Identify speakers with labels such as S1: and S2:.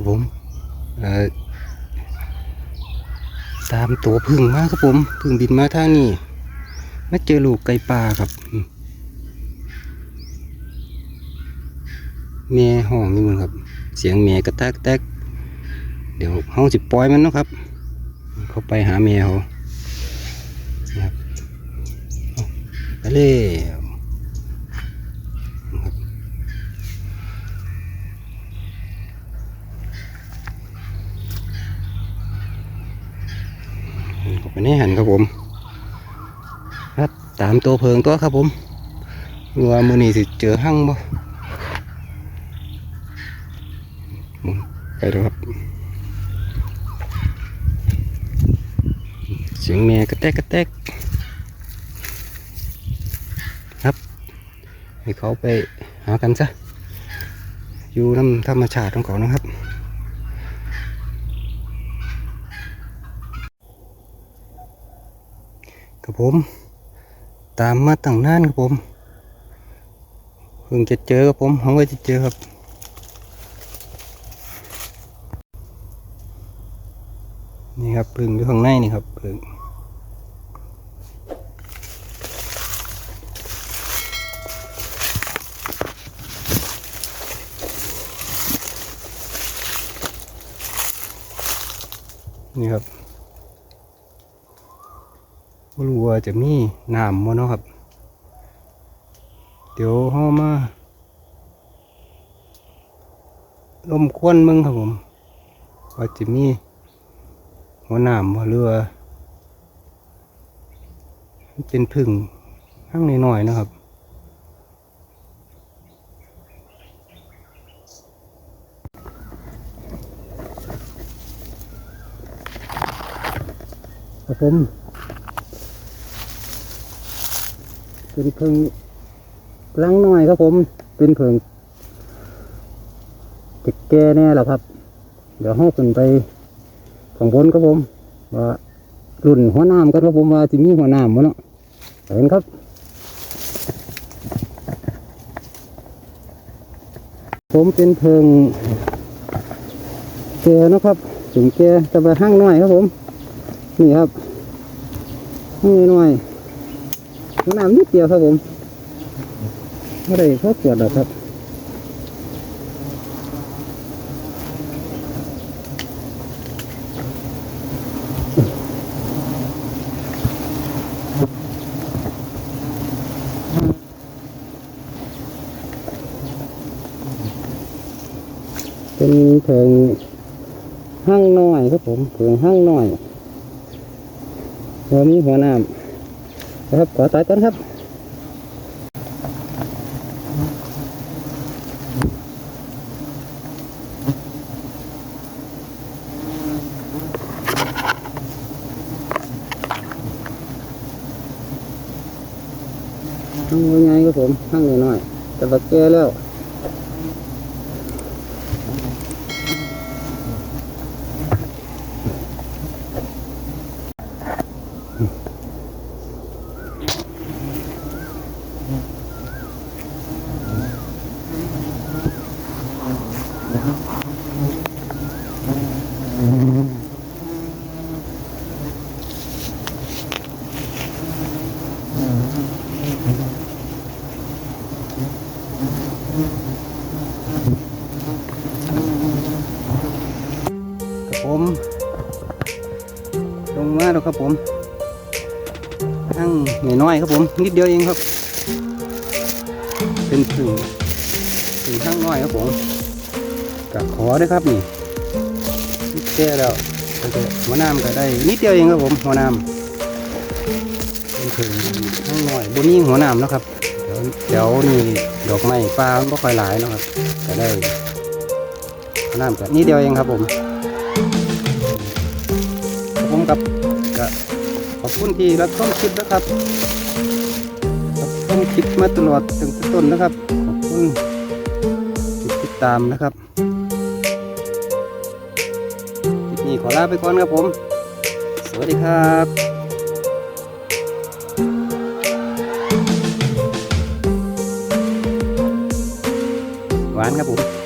S1: ครับผมตามตัวพึ่งมาครับผมพึ่งบินมาทางนี้มาเจอลูกไก่ป่าครับแม่ห้องนี่มันครับ เสียงแม่กระแทกแตกเดี๋ยวห้องสิปล่อยมันนะครับ เขาไปหาแม่เขาครับเอาไปเลย เข้าไปในหันครับผม ครับตามตัวเพิงตัวครับผมว่ามือนี้สิเจอหั่งบ่ไปแล้วครับ เสียงแม่กระแตกกระแตกครับ ให้เขาไปหากันซะอยู่น้ำธรรมชาติของเขานะครับ ครับผม ตามมาตั้งนานครับผมเพิ่งจะเจอครับผมหวังว่าจะเจอครับนี่ครับพึ่งอยู่ข้างในนี่ครับพึ่งนี่ครับ บ่รู้ว่าจะมีน้ำบ่เนาะครับ เดี๋ยวเฮามาลมควนมึงครับผมว่าจะมีหัวน้ำบ่หรือเป็นพึ่งห้างน้อยๆนะครับครับผม เป็นเพิงลังน้อยครับผม เป็นเพิงเด็กแก่แน่แหละครับ เดี๋ยวห้องขึ้นไปข้างบนครับผมว่ารุ่นหัวน้ำกันครับผมว่าจะมีหัวน้ำมั้เนาะเห็นครับผมเป็นเพิงแก่นะครับถึงแก่จะไปห้างน้อยครับผม นี่ครับห้างน้อย น้ำนิดเดียวครับผมไม่ได้เพราะปวดหรอกครับเป็นเพิงห้างน้อยครับผมเพิงห้างน้อยเรามีหัวน้ำ ครับขอตายก่อนครับห้างง่ายๆครับผมห้างน้อยๆแต่ว่าแก่แล้ว ผมลงมาแล้วครับผมห้างน้อยครับผม นิดเดียวเองครับ เป็นถึงถึงห้างน้อยครับผม กับขอด้วยครับนี่นิดเดียวแล้วแล้วหัวน้ำก็ได้นิดเดียวเองครับผมหัวน้ำเป็นถึงห้างน้อยบนนี้หัวน้ำนะครับเดี๋ยวเดี๋ยวนี่ดอกไม้ปลามันก็ค่อยหลายนะครับก็ได้หัวน้ำก็นิดเดียวเองครับผมครับผมกับก็ขอบคุณที่รับชมคลิปนะครับรับชมคลิปมาตลอดตั้งแต่ต้นนะครับ ขอบคุณที่ติดตามนะครับ นี้ขอลาไปก่อนครับผม สวัสดีครับหวานครับผม